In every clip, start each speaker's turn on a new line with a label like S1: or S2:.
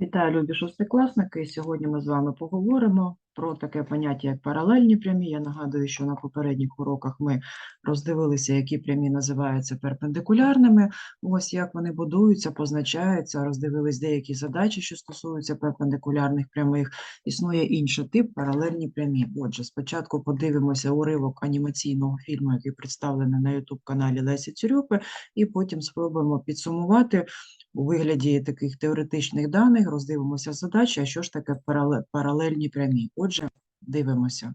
S1: Вітаю, любі шостикласники. Сьогодні ми з вами поговоримо про таке поняття, як паралельні прямі. Я нагадую, що на попередніх уроках ми роздивилися, які прямі називаються перпендикулярними. Ось як вони будуються, позначаються, роздивились деякі задачі, що стосуються перпендикулярних прямих. Існує інший тип паралельні прямі. Отже, спочатку подивимося уривок анімаційного фільму, який представлений на YouTube-каналі Лесі Цюрюпи, і потім спробуємо підсумувати у вигляді таких теоретичних даних роздивимося задачі, а що ж таке парале- паралельні прямі. Отже, дивимося.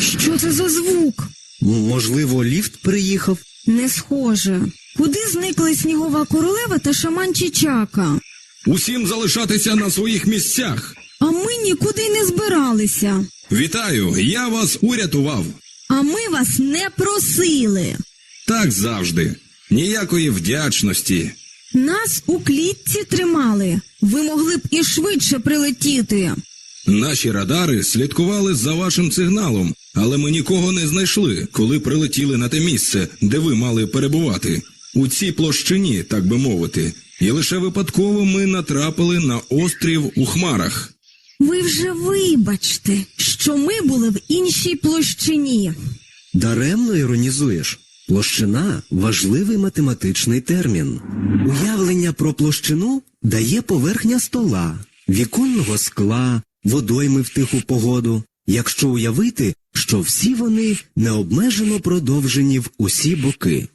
S2: Що це за звук?
S3: Можливо, ліфт приїхав?
S2: Не схоже. Куди зникли снігова королева та шаман Чичака?
S4: Усім залишатися на своїх місцях.
S2: А ми нікуди не збиралися.
S4: Вітаю, я вас урятував.
S2: А ми вас не просили.
S4: Так завжди. Ніякої вдячності.
S2: Нас у клітці тримали. Ви могли б і швидше прилетіти.
S4: Наші радари слідкували за вашим сигналом, але ми нікого не знайшли, коли прилетіли на те місце, де ви мали перебувати. У цій площині, так би мовити. І лише випадково ми натрапили на острів у хмарах.
S2: Ви вже вибачте, що ми були в іншій площині.
S3: Даремно іронізуєш. Площина важливий математичний термін. Уявлення про площину дає поверхня стола, віконного скла, водойми в тиху погоду. Якщо уявити, що всі вони необмежено продовжені в усі боки.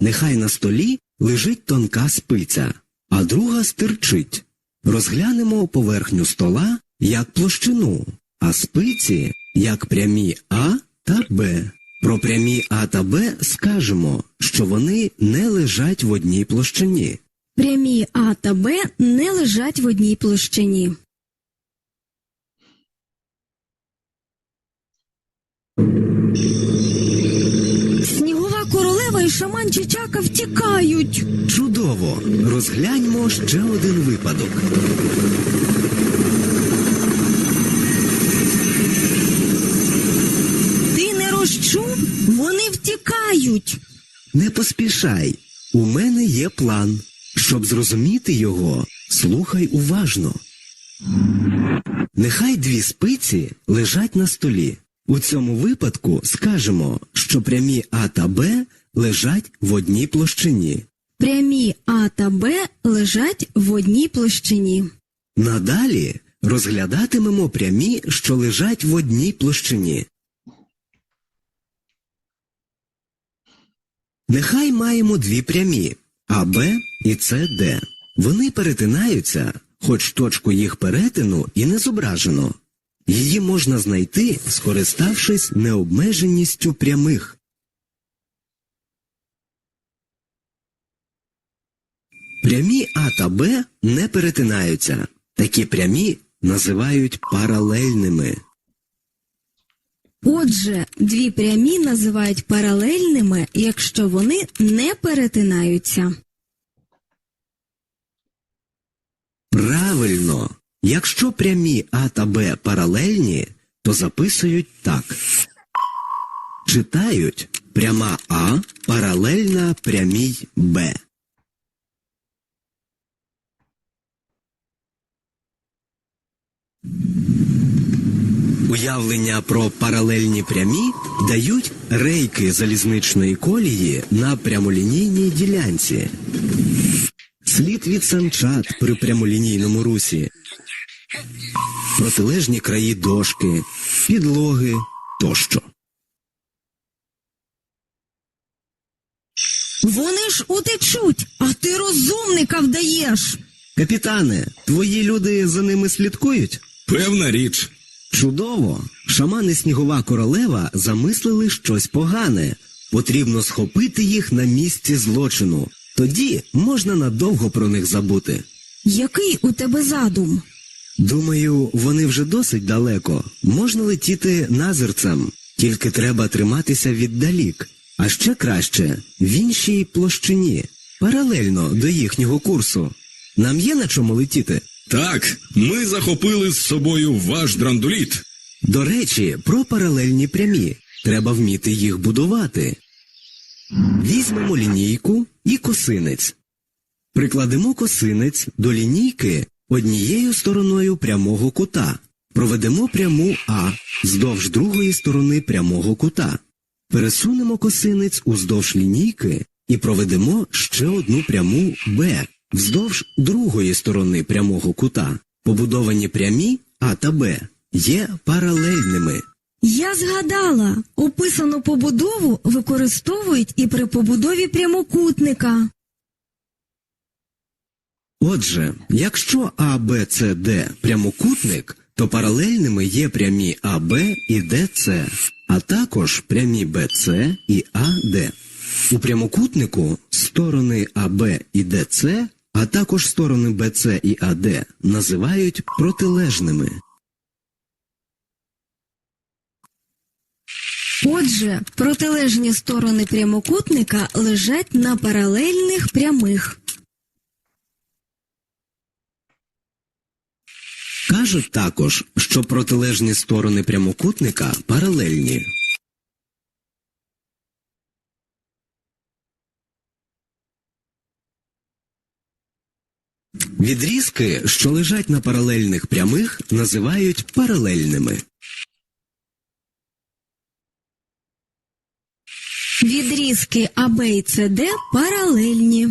S3: Нехай на столі лежить тонка спиця, а друга стирчить. Розглянемо поверхню стола як площину, а спиці як прямі А та Б. Про прямі А та Б скажемо, що вони не лежать в одній площині.
S2: Прямі А та Б не лежать в одній площині. Снігова королева і шаман Чичака втікають.
S3: Чудово! Розгляньмо ще один випадок.
S2: Ти не? Вони втікають.
S3: Не поспішай. У мене є план. Щоб зрозуміти його, слухай уважно. Нехай дві спиці лежать на столі. У цьому випадку скажемо, що прямі А та Б лежать в одній площині.
S2: Прямі А та Б лежать в одній площині.
S3: Надалі розглядатимемо прямі, що лежать в одній площині. Нехай маємо дві прямі АБ і СД. Вони перетинаються, хоч точку їх перетину і не зображено. Її можна знайти, скориставшись необмеженістю прямих. Прямі А та Б не перетинаються. Такі прямі називають паралельними.
S2: Отже, дві прямі називають паралельними, якщо вони не перетинаються.
S3: Правильно. Якщо прямі А та Б паралельні, то записують так. Читають пряма А паралельна прямій Б. Уявлення про паралельні прямі дають рейки залізничної колії на прямолінійній ділянці. Слід від санчат при прямолінійному русі, протилежні краї дошки, підлоги тощо.
S2: Вони ж утечуть, а ти розумника вдаєш.
S3: Капітане, твої люди за ними слідкують?
S4: Певна річ.
S3: Чудово! Шамани Снігова королева замислили щось погане. Потрібно схопити їх на місці злочину. Тоді можна надовго про них забути.
S2: Який у тебе задум?
S3: Думаю, вони вже досить далеко. Можна летіти назирцем, тільки треба триматися віддалік. А ще краще в іншій площині, паралельно до їхнього курсу. Нам є на чому летіти.
S4: Так, ми захопили з собою ваш драндуліт.
S3: До речі, про паралельні прямі. Треба вміти їх будувати. Візьмемо лінійку і косинець. Прикладемо косинець до лінійки однією стороною прямого кута. Проведемо пряму А вздовж другої сторони прямого кута. Пересунемо косинець уздовж лінійки і проведемо ще одну пряму Б вздовж другої сторони прямого кута. Побудовані прямі А та Б є паралельними.
S2: Я згадала, описану побудову використовують і при побудові прямокутника.
S3: Отже, якщо А, Б, С, Д прямокутник, то паралельними є прямі АБ і ДЦ, а також прямі БЦ і АД. У прямокутнику сторони АБ і ДЦ, а також сторони БЦ і АД називають протилежними.
S2: Отже, протилежні сторони прямокутника лежать на паралельних прямих.
S3: Кажуть також, що протилежні сторони прямокутника паралельні. Відрізки, що лежать на паралельних прямих, називають паралельними.
S2: Відрізки АБ і СД паралельні.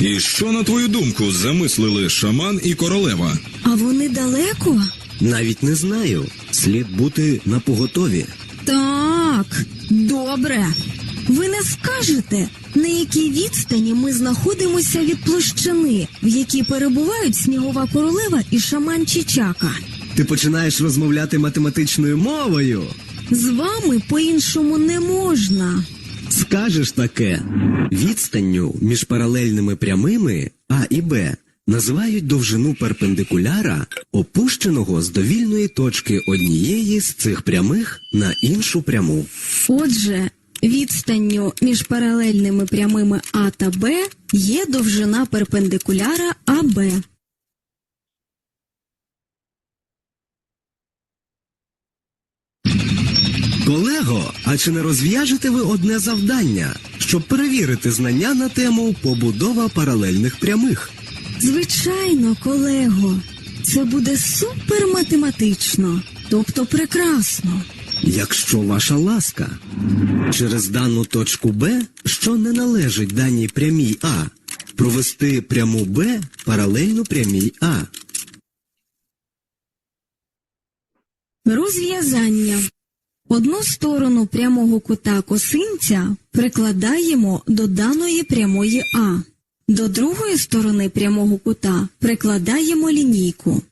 S4: І що, на твою думку, замислили шаман і королева?
S2: А вони далеко?
S3: Навіть не знаю. Слід бути на поготові.
S2: Так, добре. Ви не скажете, на якій відстані ми знаходимося від площини, в якій перебувають снігова королева і шаман Чичака.
S3: Ти починаєш розмовляти математичною мовою.
S2: З вами по-іншому не можна.
S3: Скажеш таке. Відстанню між паралельними прямими А і Б називають довжину перпендикуляра, опущеного з довільної точки однієї з цих прямих на іншу пряму.
S2: Отже, відстанню між паралельними прямими А та Б є довжина перпендикуляра АБ.
S3: Колего, а чи не розв'яжете ви одне завдання, щоб перевірити знання на тему побудова паралельних прямих?
S2: Звичайно, колего, це буде суперматематично, тобто прекрасно.
S3: Якщо ваша ласка, через дану точку Б, що не належить даній прямій А, провести пряму Б паралельно прямій А.
S2: Розв'язання. Одну сторону прямого кута косинця прикладаємо до даної прямої А. До другої сторони прямого кута прикладаємо лінійку.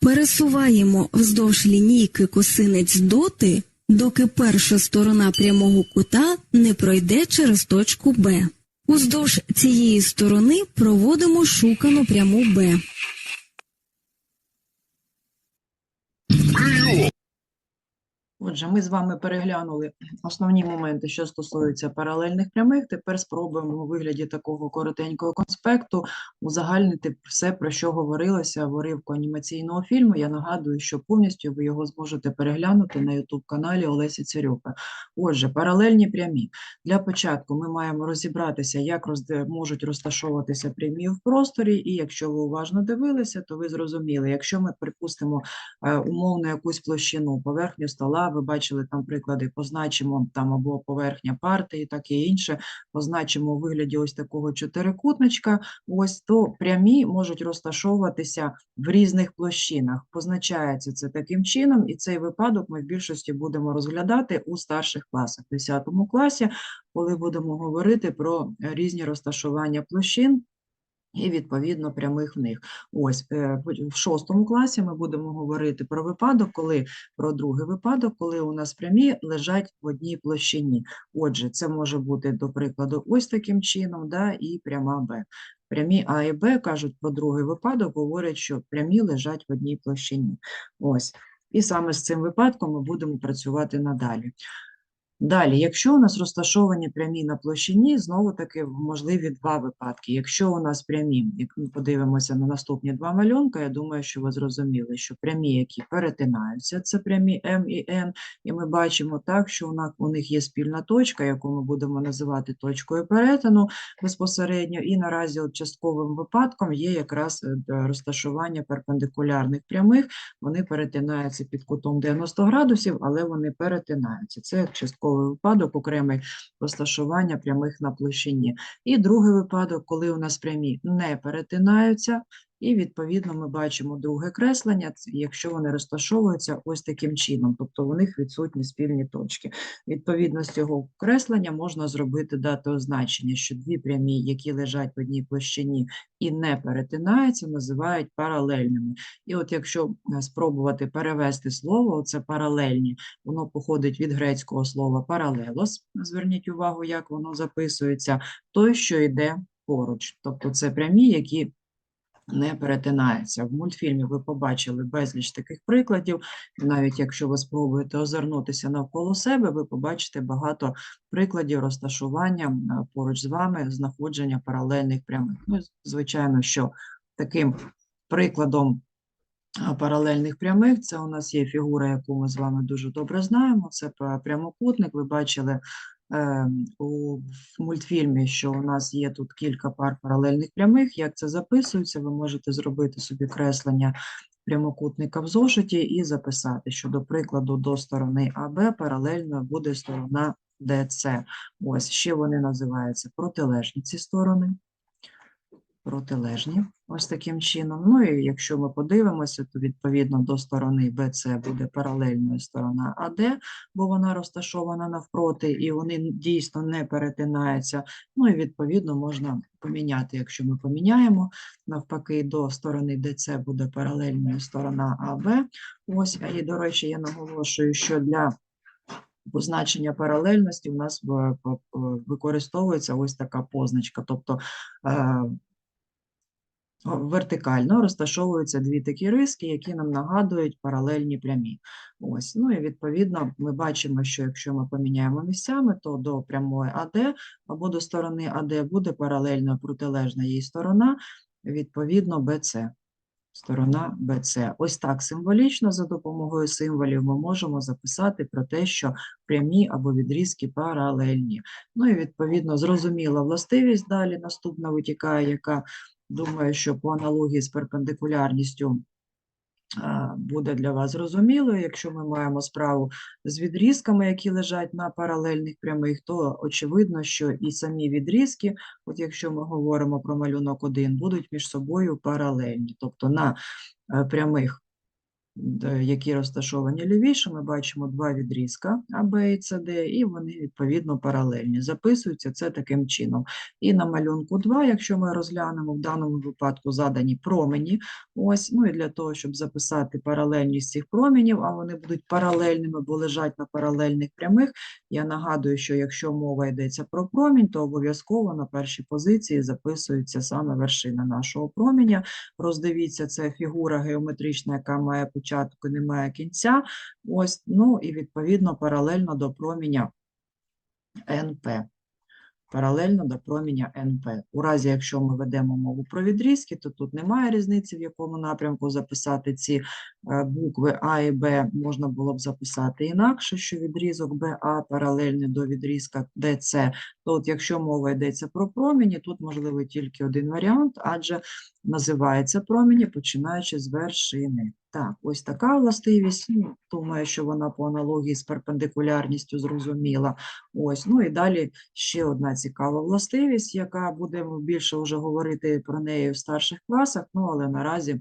S2: Пересуваємо вздовж лінійки косинець доти, доки перша сторона прямого кута не пройде через точку Б. Уздовж цієї сторони проводимо шукану пряму Б.
S1: Отже, ми з вами переглянули основні моменти, що стосуються паралельних прямих. Тепер спробуємо у вигляді такого коротенького конспекту узагальнити все, про що говорилося в уривку анімаційного фільму. Я нагадую, що повністю ви його зможете переглянути на YouTube-каналі Олесі Царюка. Отже, паралельні прямі. Для початку ми маємо розібратися, як можуть розташовуватися прямі в просторі, і якщо ви уважно дивилися, то ви зрозуміли, якщо ми припустимо е, умовно якусь площину, поверхню стола, ви бачили там приклади, позначимо там або поверхня парти і таке інше, позначимо у вигляді ось такого чотирикутничка, ось то прямі можуть розташовуватися в різних площинах. Позначається це таким чином, і цей випадок ми в більшості будемо розглядати у старших класах, в 10 класі, коли будемо говорити про різні розташування площин і відповідно прямих в них. Ось е, в шостому класі ми будемо говорити про випадок, коли про другий випадок, коли у нас прямі лежать в одній площині. Отже, це може бути, до прикладу, ось таким чином, да, і пряма Б. Прямі А і Б кажуть про другий випадок, говорять, що прямі лежать в одній площині. Ось. І саме з цим випадком ми будемо працювати надалі. Далі, якщо у нас розташовані прямі на площині, знову таки можливі два випадки. Якщо у нас прямі, як ми подивимося на наступні два малюнка, я думаю, що ви зрозуміли, що прямі, які перетинаються, це прямі М і Н, і ми бачимо так, що у них є спільна точка, яку ми будемо називати точкою перетину безпосередньо, і наразі от частковим випадком є якраз е, розташування перпендикулярних прямих, вони перетинаються під кутом 90 градусів, але вони перетинаються. Це частковий випадок, окремий розташування прямих на площині. І другий випадок, коли у нас прямі не перетинаються, і відповідно ми бачимо друге креслення, якщо вони розташовуються ось таким чином, тобто у них відсутні спільні точки. Відповідно з цього креслення можна зробити дати означення, що дві прямі, які лежать в одній площині і не перетинаються, називають паралельними. І от якщо е, спробувати перевести слово, це паралельні, воно походить від грецького слова паралелос. Зверніть увагу, як воно записується, той, що йде поруч. Тобто це прямі, які не перетинаються. В мультфільмі ви побачили безліч таких прикладів. Навіть якщо ви спробуєте озирнутися навколо себе, ви побачите багато прикладів розташування поруч з вами знаходження паралельних прямих. Ну, звичайно, що таким прикладом паралельних прямих. Це у нас є фігура, яку ми з вами дуже добре знаємо. Це прямокутник. Ви бачили у мультфільмі, що у нас є тут кілька пар паралельних прямих. Як це записується, ви можете зробити собі креслення прямокутника в зошиті і записати, що, до прикладу, до сторони АБ паралельно буде сторона ДЦ. Ось ще вони називаються протилежні ці сторони протилежні, ось таким чином. Ну і якщо ми подивимося, то відповідно до сторони BC буде паралельною сторона АД, бо вона розташована навпроти, і вони дійсно не перетинаються. Ну і відповідно можна поміняти, якщо ми поміняємо, навпаки, до сторони DC буде паралельною сторона АБ. Ось, і, до речі, я наголошую, що для позначення паралельності у нас використовується ось така позначка, тобто е, вертикально розташовуються дві такі риски, які нам нагадують паралельні прямі. Ось. Ну і відповідно ми бачимо, що якщо ми поміняємо місцями, то до прямої АД або до сторони АД буде паралельно протилежна їй сторона, відповідно БЦ. Сторона BC. Ось так символічно за допомогою символів ми можемо записати про те, що прямі або відрізки паралельні. Ну і відповідно зрозуміла властивість далі наступна витікає, яка думаю, що по аналогії з перпендикулярністю буде для вас зрозумілою. Якщо ми маємо справу з відрізками, які лежать на паралельних прямих, то очевидно, що і самі відрізки, от якщо ми говоримо про малюнок 1, будуть між собою паралельні. Тобто на е, прямих, які розташовані лівіше, ми бачимо два відрізка А, Б і С, Д, і вони відповідно паралельні. Записується це таким чином. І на малюнку 2, якщо ми розглянемо, в даному випадку задані промені. Ось, ну і для того, щоб записати паралельність цих променів, а вони будуть паралельними, бо лежать на паралельних прямих. Я нагадую, що якщо мова йдеться про промінь, то обов'язково на першій позиції записується саме вершина нашого променя. Роздивіться, це фігура геометрична, яка має початок і не має кінця. Ось, ну і відповідно паралельно до проміння НП. Паралельно до проміння НП. У разі, якщо ми ведемо мову про відрізки, то тут немає різниці, в якому напрямку записати ці е, букви А і Б. Можна було б записати інакше, що відрізок БА паралельний до відрізка ДЦ. То от якщо мова йдеться про промені, тут можливий тільки один варіант, адже називається промені, починаючи з вершини. Так, ось така властивість. Ну, думаю, що вона по аналогії з перпендикулярністю зрозуміла. Ось, ну і далі ще одна цікава властивість, яка будемо більше вже говорити про неї в старших класах, ну але наразі.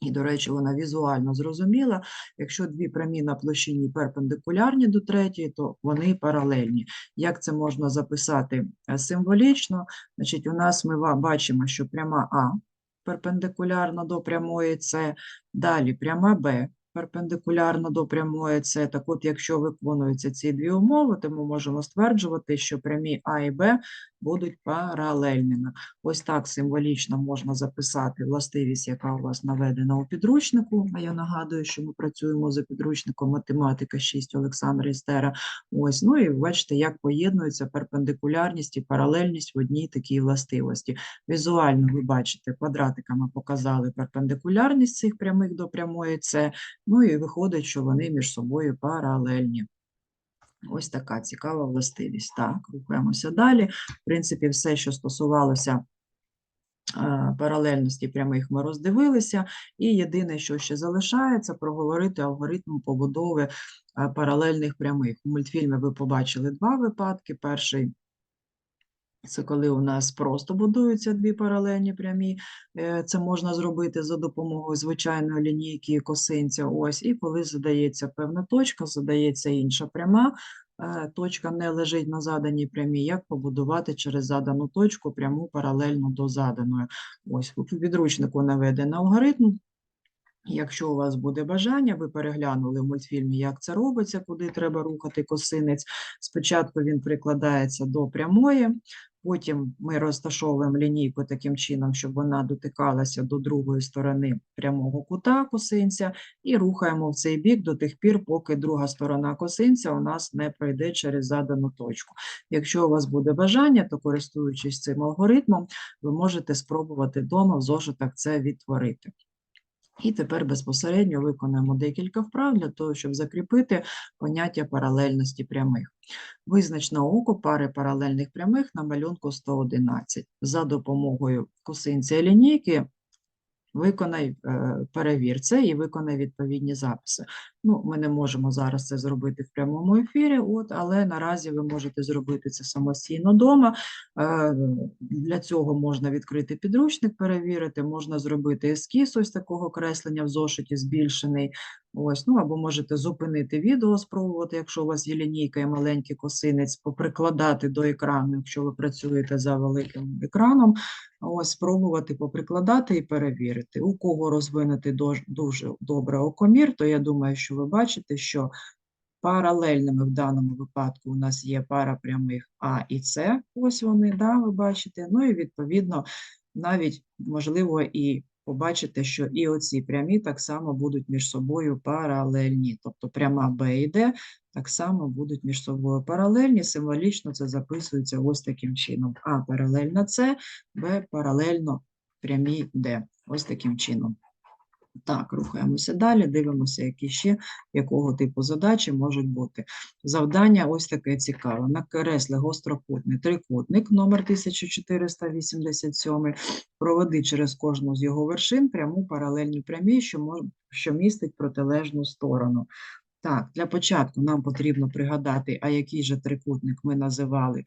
S1: І, до речі, вона візуально зрозуміла. Якщо дві прямі на площині перпендикулярні до третьої, то вони паралельні. Як це можна записати е, символічно? Значить, у нас ми бачимо, що пряма А перпендикулярна до прямої С, далі пряма Б перпендикулярно до прямої С. Так от, якщо виконуються ці дві умови, то ми можемо стверджувати, що прямі А і Б будуть паралельними. Ось так символічно можна записати властивість, яка у вас наведена у підручнику. А я нагадую, що ми працюємо за підручником математика 6 Олександра Істера. Ось, ну і бачите, як поєднується перпендикулярність і паралельність в одній такій властивості. Візуально ви бачите, квадратиками показали перпендикулярність цих прямих до прямої С, ну і виходить, що вони між собою паралельні. Ось така цікава властивість. Так, рухаємося далі. В принципі, все, що стосувалося е, паралельності прямих, ми роздивилися. І єдине, що ще залишається, проговорити алгоритм побудови е, паралельних прямих. У мультфільмі ви побачили два випадки. Перший це коли у нас просто будуються дві паралельні прямі. Е, Це можна зробити за допомогою звичайної лінійки косинця. Ось, і коли задається певна точка, задається інша пряма. е, Точка не лежить на заданій прямій. Як побудувати через задану точку пряму паралельно до заданої? Ось у підручнику наведений алгоритм. Якщо у вас буде бажання, ви переглянули в мультфільмі, як це робиться, куди треба рухати косинець. Спочатку він прикладається до прямої, потім ми розташовуємо лінійку таким чином, щоб вона дотикалася до другої сторони прямого кута косинця, і рухаємо в цей бік до тих пір, поки друга сторона косинця у нас не пройде через задану точку. Якщо у вас буде бажання, то користуючись цим алгоритмом, ви можете спробувати вдома в зошитах це відтворити. І тепер безпосередньо виконаємо декілька вправ для того, щоб закріпити поняття паралельності прямих. Визнач на око пари паралельних прямих на малюнку 111. За допомогою косинця лінійки виконай, е, перевір це і виконай відповідні записи. Ну, ми не можемо зараз це зробити в прямому ефірі, от, але наразі ви можете зробити це самостійно вдома. Е, Для цього можна відкрити підручник, перевірити, можна зробити ескіз ось такого креслення в зошиті збільшений. Ось, ну або можете зупинити відео, спробувати, якщо у вас є лінійка і маленький косинець, поприкладати до екрану, якщо ви працюєте за великим екраном. Ось спробувати поприкладати і перевірити. У кого розвинути дуже добре окомір, то я думаю, що ви бачите, що паралельними в даному випадку у нас є пара прямих А і С. Ось вони, да, ви бачите. Ну і відповідно навіть можливо і побачите, що і оці прямі так само будуть між собою паралельні. Тобто пряма Б і Д так само будуть між собою паралельні. Символічно це записується ось таким чином. А паралельно С, Б паралельно прямій Д. Ось таким чином. Так, рухаємося далі, дивимося, які ще, якого типу задачі можуть бути. Завдання ось таке цікаве. Накресли гострокутний трикутник номер 1487, проведи через кожну з його вершин пряму паралельну прямі, що містить протилежну сторону. Так, для початку нам потрібно пригадати, а який же трикутник ми називали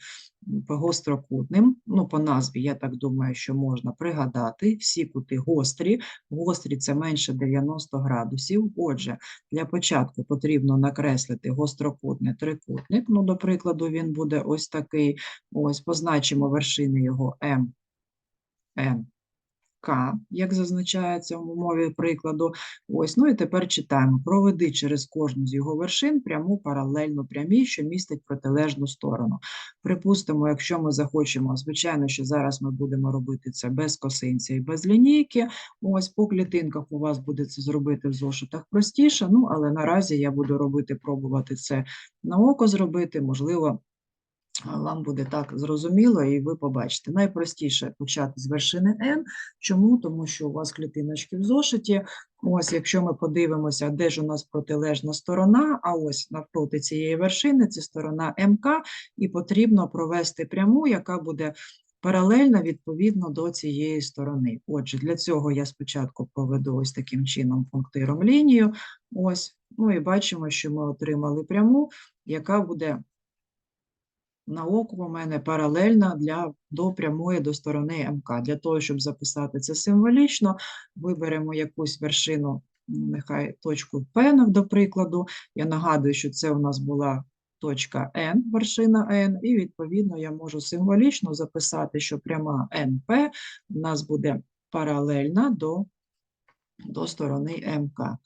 S1: гострокутним. Ну, по назві, я так думаю, що можна пригадати. Всі кути гострі, Гострі це менше 90 градусів. Отже, для початку потрібно накреслити гострокутний трикутник. Ну, до прикладу, він буде ось такий. Ось позначимо вершини його М, Н, К, як зазначається в умові прикладу. Ось, ну і тепер читаємо. Проведи через кожну з його вершин пряму паралельну прямій, що містить протилежну сторону. Припустимо, якщо ми захочемо, звичайно, що зараз ми будемо робити це без косинця і без лінійки. Ось по клітинках у вас буде це зробити в зошитах простіше, ну але наразі я буду робити, пробувати це на око зробити, можливо. Вам буде так зрозуміло, і ви побачите. Найпростіше почати з вершини N. Чому? Тому що у вас клітиночки в зошиті. Ось, якщо ми подивимося, де ж у нас протилежна сторона, а ось навпроти цієї вершини це сторона МК, і потрібно провести пряму, яка буде паралельна відповідно до цієї сторони. Отже, для цього я спочатку проведу ось таким чином пунктиром лінію. Ось, ну і бачимо, що ми отримали пряму, яка буде на око у мене паралельна для, до прямої до сторони МК. Для того, щоб записати це символічно, виберемо якусь вершину, нехай точку P, до прикладу. Я нагадую, що це у нас була точка N, вершина N, і відповідно я можу символічно записати, що пряма NP у нас буде паралельна до, до сторони МК.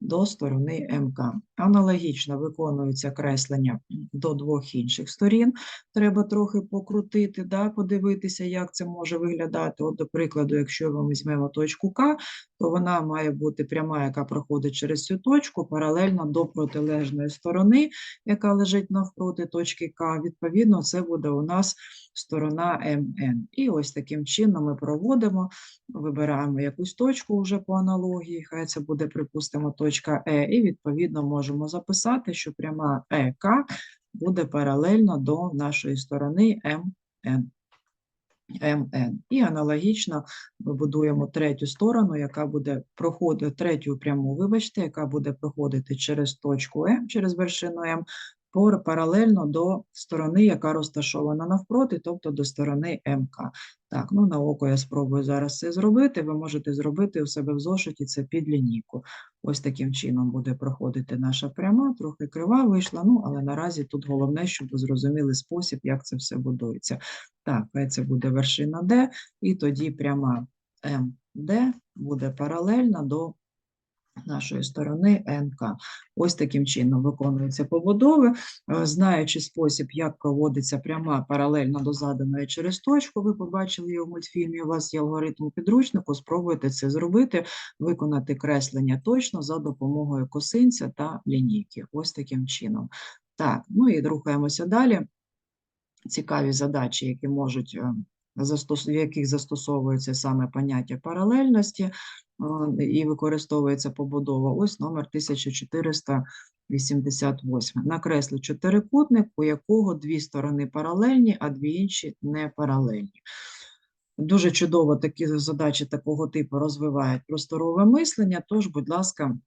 S1: До сторони МК. Аналогічно виконується креслення до двох інших сторін. Треба трохи покрутити, да, подивитися, як це може виглядати. От, до прикладу, якщо ми візьмемо точку К, то вона має бути пряма, яка проходить через цю точку, паралельно до протилежної сторони, яка лежить навпроти точки К. Відповідно, це буде у нас сторона МН. І ось таким чином ми проводимо, вибираємо якусь точку вже по аналогії, хай це буде, припустимо, точка Е, і відповідно можемо записати, що пряма ЕК буде паралельно до нашої сторони МН. МН. І аналогічно ми будуємо третю сторону, яка буде проходити, третю пряму, вибачте, яка буде проходити через точку М, через вершину М, паралельно до сторони, яка розташована навпроти, тобто до сторони МК. Так, ну на око я спробую зараз це зробити. Ви можете зробити у себе в зошиті це під лінійку. Ось таким чином буде проходити наша пряма, трохи крива вийшла, ну але наразі тут головне, щоб ви зрозуміли спосіб, як це все будується. Так, це буде вершина Д, і тоді пряма МД буде паралельна до нашої сторони НК. Ось таким чином виконуються побудови. Е, Знаючи спосіб, як проводиться пряма паралельно до заданої через точку, ви побачили його в мультфільмі, у вас є алгоритм підручнику, спробуйте це зробити, виконати креслення точно за допомогою косинця та лінійки. Ось таким чином. Так, ну і рухаємося далі. Цікаві задачі, які можуть, е. В яких застосовується саме поняття паралельності е, і використовується побудова. Ось номер 1488. Накресли чотирикутник, у якого дві сторони паралельні, а дві інші не паралельні. Дуже чудово такі задачі такого типу розвивають просторове мислення, тож, будь ласка,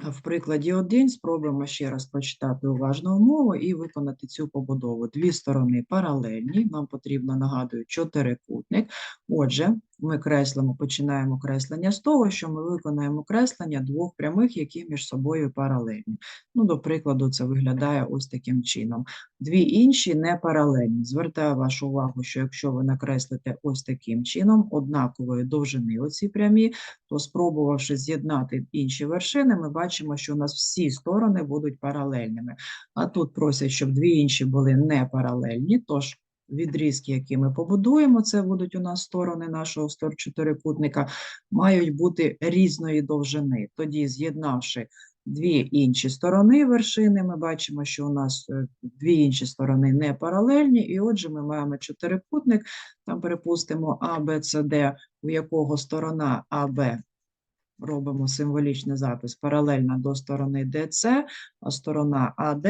S1: в прикладі 1 спробуємо ще раз прочитати уважно умову і виконати цю побудову. Дві сторони паралельні, нам потрібно, нагадую, чотирикутник. Отже, ми креслимо, починаємо креслення з того, що ми виконаємо креслення двох прямих, які між собою паралельні. Ну, до прикладу, це виглядає ось таким чином. Дві інші не паралельні. Звертаю вашу увагу, що якщо ви накреслите ось таким чином, однакової довжини оці прямі, то спробувавши з'єднати інші вершини, ми бачимо, що у нас всі сторони будуть паралельними. А тут просять, щоб дві інші були не паралельні, тож відрізки, які ми побудуємо, це будуть у нас сторони нашого чотирикутника, мають бути різної довжини. Тоді, з'єднавши дві інші сторони вершини, ми бачимо, що у нас е, дві інші сторони не паралельні, і отже, ми маємо чотирикутник, там перепустимо А, Б, С, Д, у якого сторона АБ робимо символічний запис паралельна до сторони ДЦ, а сторона АД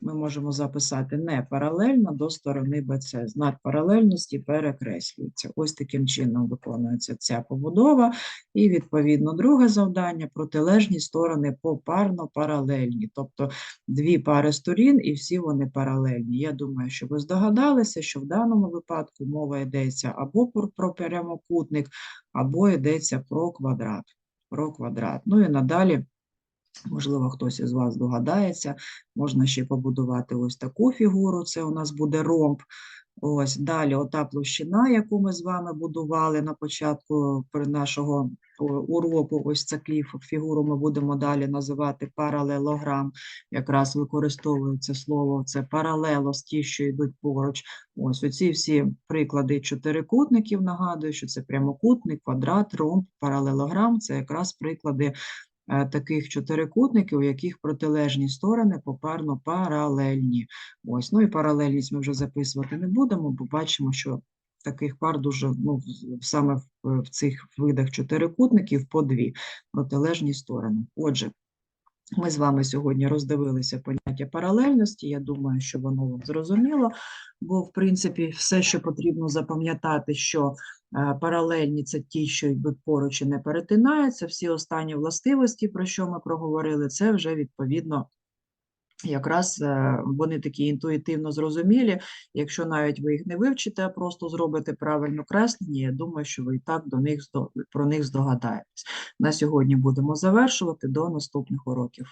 S1: ми можемо записати не паралельно до сторони БЦ. Знак паралельності перекреслюється. Ось таким чином виконується ця побудова. І, відповідно, друге завдання – протилежні сторони попарно паралельні. Тобто дві пари сторін і всі вони паралельні. Я думаю, що ви здогадалися, що в даному випадку мова йдеться або про, прямокутник, або йдеться про квадрат. Про квадрат. Ну і надалі, можливо, хтось із вас догадається, можна ще побудувати ось таку фігуру, це у нас буде ромб. Ось далі ота площина, яку ми з вами будували на початку нашого уроку, ось цю фігуру ми будемо далі називати паралелограм. Якраз використовується слово це паралелос, ті, що йдуть поруч. Ось оці всі приклади чотирикутників, нагадую, що це прямокутник, квадрат, ромб, паралелограм, це якраз приклади таких чотирикутників, у яких протилежні сторони попарно паралельні. Ось, ну і паралельність ми вже записувати не будемо, бо бачимо, що таких пар дуже, ну, саме в, в цих видах чотирикутників по дві протилежні сторони. Отже, ми з вами сьогодні роздивилися поняття паралельності. Я думаю, що воно вам зрозуміло, бо, в принципі, все, що потрібно запам'ятати, що е, паралельні це ті, що йдуть поруч і не перетинаються. Всі останні властивості, про що ми проговорили, це вже відповідно. Якраз е, вони такі інтуїтивно зрозумілі. Якщо навіть ви їх не вивчите, а просто зробите правильно креслення, я думаю, що ви і так до них про них здогадаєтесь. На сьогодні будемо завершувати до наступних уроків.